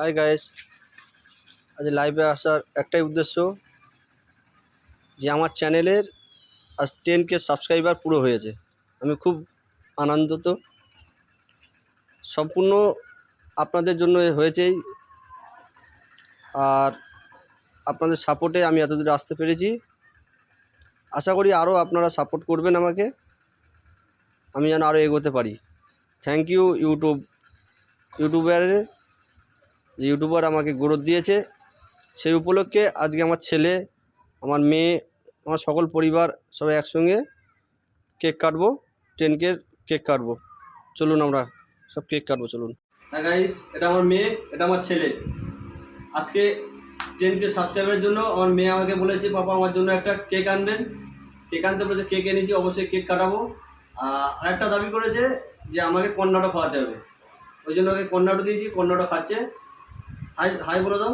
Hi guys আজ লাইভে আসার একটাই উদ্দেশ্য যে আমার চ্যানেলের আজ টেন কে সাবস্ক্রাইবার পুরো হয়েছে। আমি খুব আনন্দিত। সম্পূর্ণ আপনাদের জন্য হয়েছেই। আর আপনাদের সাপোর্টে আমি এত দূরে আসতে পেরেছি। আশা করি আরও আপনারা সাপোর্ট করবেন আমাকে। আমি যেন আরও এগোতে পারি। থ্যাংক ইউ ইউটিউব ইউটিউবারের ইউটিউবার আমাকে গ্রোথ দিয়েছে। সেই উপলক্ষে আজকে আমার ছেলে, আমার মেয়ে, আমার সকল পরিবার সবাই একসঙ্গে কেক কাটবো টেন কেক কাটবো। চলুন আমরা সব কেক কাটবো, চলুন। হ্যাঁ গাইস এটা আমার মেয়ে, এটা আমার ছেলে। আজকে টেন কে সাবস্ক্রাইবারের জন্য আমার মেয়ে আমাকে বলেছে, পাপা, আমার জন্য একটা কেক আনবেন। কেক আনতে বলেছে, কেক এনেছি, অবশ্যই কেক কাটাবো। আর একটা দাবি করেছে যে আমাকে কন্যাটা খাওয়াতে হবে। ওই জন্য ওকে কন্যাটা দিয়েছি, কন্যাটা খাচ্ছে। হাই হাই বলে দাও।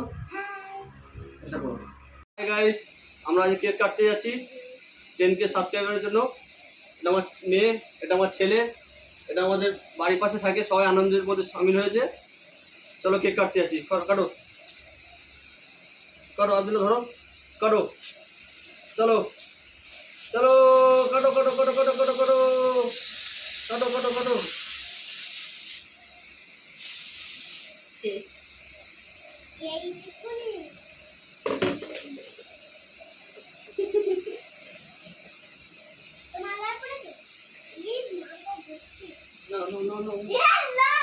এটা বলো। হাই গাইস আমরা আজ কেক কাটতে যাচ্ছি। টেন কে সাবস্ক্রাইবারের জন্য। এটা আমার মেয়ে এটা আমার ছেলে এটা আমাদের বাড়ির পাশে থাকে সবাই আনন্দের মধ্যে সামিল হয়েছে। চলো কেক কাটতে যাচ্ছি। কাটো। কাটো আব্দুল্লা ধরো। কাটো। চলো। চলো কাটো কাটো কাটো কাটো কাটো কাটো। কাটো কাটো কাটো। শেষ No, no, no, no. Hello.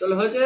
চলো হয়েছে